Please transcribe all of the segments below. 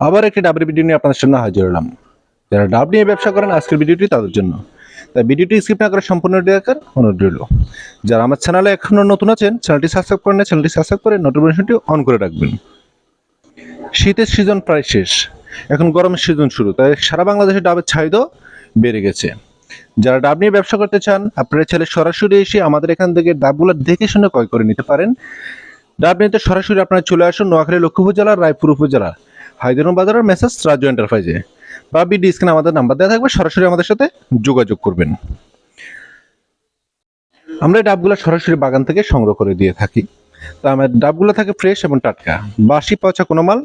আবার একটি ডাবের ভিডিও নিয়ে আপনাদের সামনে হাজির হলাম। যারা ডাব নিয়ে ব্যবসা করেন, আজকের ভিডিওটি তাদের জন্য। তাই ভিডিওটি স্কিপ না করে সম্পূর্ণ দেখার অনুরোধ রইল। যারা আমার চ্যানেলে এখনও নতুন আছেন, চ্যানেলটি সাবস্ক্রাইব করেন চ্যানেলটি সাবস্ক্রাইব করে নোটিফিকেশনটি অন করে রাখবেন। শীতের সিজন প্রায় শেষ। এখন গরমের সিজন শুরু, তাই সারা বাংলাদেশে ডাবের চাহিদা বেড়ে গেছে। যারা ডাব নিয়ে ব্যবসা করতে চান, আপনারা ছেলে সরাসরি এসে আমাদের এখান থেকে ডাবগুলো দেখে শুনে ক্রয় করে নিতে পারেন। ডাব নিতে সরাসরি আপনারা চলে আসুন নোয়াখালী লক্ষ্মীপুর জেলার রায়পুর উপজেলা হায়দ্রাবাদ বাজারের মেসেজ রাজু এন্টারপ্রাইজে। বা বিডি স্ক্রিনে আমাদের নাম্বার দেওয়া থাকবে, সরাসরি আমাদের সাথে যোগাযোগ করবেন। আমরা ডাবগুলো সরাসরি বাগান থেকে সংগ্রহ করে দিয়ে থাকি। তো আমার ডাবগুলো থাকে ফ্রেশ এবং টাটকা। বাসি পচা কোনো মাল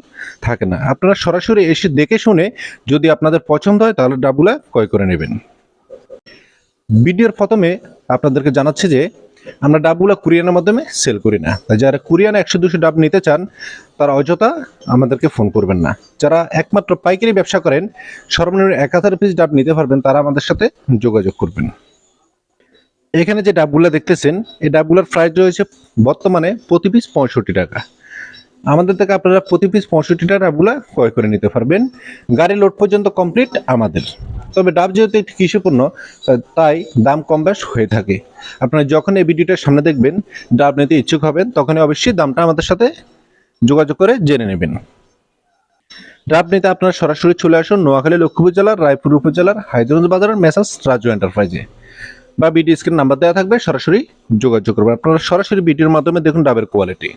থাকে না। আপনারা সরাসরি এসে দেখে শুনে যদি আপনাদের পছন্দ হয়, তাহলে ডাবগুলো ক্রয় করে নেবেন। ভিডিওর প্রথমে আপনাদেরকে জানাচ্ছি যে আমরা ডাবগুলো কুরিয়ানের মাধ্যমে সেল করি না। তাই যারা কুরিয়ানে একশো, দুশো ডাব নিতে চান, তারা অযথা আমাদেরকে ফোন করবেন না। যারা একমাত্র পাইকারি ব্যবসা করেন, সর্বনিম্ন এক হাজার পিস ডাব নিতে পারবেন, তারা আমাদের সাথে যোগাযোগ করবেন। এখানে যে ডাবগুলো দেখতেছেন, এই ডাবগুলোর প্রাইস রয়েছে বর্তমানে প্রতি পিস পঁয়ষট্টি টাকা। আমাদের থেকে আপনারা প্রতি পিস পঁয়ষট্টি টাকা ডাবগুলো ক্রয় করে নিতে পারবেন। গাড়ি লোড পর্যন্ত কমপ্লিট আমাদের। তবে ডাব যেহেতু একটি কৃষিপণ্য তাই দাম কম বেশ হয়ে থাকে। আপনারা যখন এই ভিডিওটার সামনে দেখবেন, ডাব নিতে ইচ্ছুক হবেন, তখনই অবশ্যই দামটা আমাদের সাথে যোগাযোগ করে জেনে নেবেন। ডাব নিতে আপনারা সরাসরি চলে আসুন নোয়াখালী লক্ষ্মীপুর জেলার, রায়পুর উপজেলার, হায়দ্রাবাদ বাজারের মেসাজ রাজু এন্টারপ্রাইজে। বা বিডি স্ক্রিন নাম্বার দেওয়া থাকবে, সরাসরি যোগাযোগ করবেন। আপনারা সরাসরি ভিডিওর মাধ্যমে দেখুন ডাবের কোয়ালিটি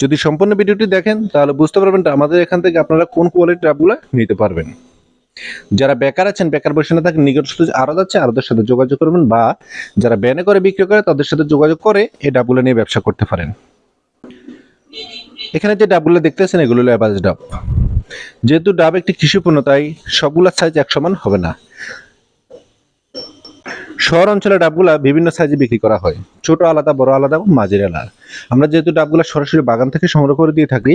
যদি সম্পূর্ণ ভিডিওটি দেখেন, তাহলে বুঝতে পারবেন আমাদের এখান থেকে আপনারা কোন কোয়ালিটির ডাবগুলো নিতে পারবেন। যারা বেকার আছেন, বেকার বসে না থাকেন নিকটস্থ আড়ত আছে আড়তের সাথে যোগাযোগ করবেন বা যারা ব্যানে করে বিক্রি করে, তাদের সাথে যোগাযোগ করে এই ডাবগুলো নিয়ে ব্যবসা করতে পারেন। এখানে যে ডাবগুলো দেখতেছেন, এগুলো হলো অ্যাভারেজ ডাব। যেহেতু ডাব একটি কৃষিপণ্য, তাই সবগুলোর সাইজ এক সমান হবে না। শহর অঞ্চলে ডাবগুলা বিভিন্ন সাইজে বিক্রি করা হয়। ছোট আলাদা, বড় আলাদা এবং মাঝের আলাদা। আমরা যেহেতু ডাবগুলা সরাসরি বাগান থেকে সংগ্রহ করে দিয়ে থাকি,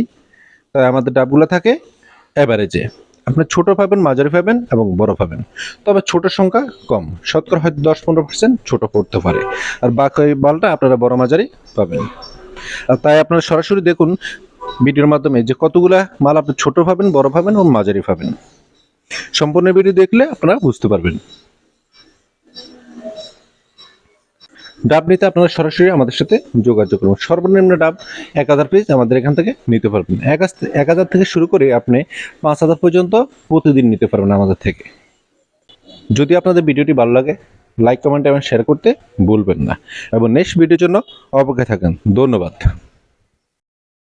তাই আমাদের ডাবগুলা থাকে অ্যাভারেজে আপনি ছোট পাবেন, মাঝারি পাবেন এবং বড় পাবেন। তবে ছোট সংখ্যা কম শতকরা হয়তো দশ, পনেরো পার্সেন্ট ছোটো পড়তে পারে। আর বাকি বালটা আপনারা বড়, মাঝারি পাবেন। আর তাই আপনারা সরাসরি দেখুন ভিডিওর মাধ্যমে যে কতগুলা মাল আপনি ছোট পাবেন, বড় পাবেন এবং মাঝারি পাবেন। সম্পূর্ণ ভিডিও দেখলে আপনারা বুঝতে পারবেন। ডাব নিতে আপনারা সরাসরি আমাদের সাথে যোগাযোগ করুন। সর্বনিম্ন ডাব এক হাজার পিস আমাদের এখান থেকে নিতে পারবেন। এক হাজ- এক হাজার থেকে শুরু করে আপনি পাঁচ হাজার পর্যন্ত প্রতিদিন নিতে পারবেন আমাদের থেকে। যদি আপনাদের ভিডিওটি ভালো লাগে লাইক কমেন্ট এবং শেয়ার করতে ভুলবেন না। এবং নেক্সট ভিডিওর জন্য অপেক্ষায় থাকেন। ধন্যবাদ।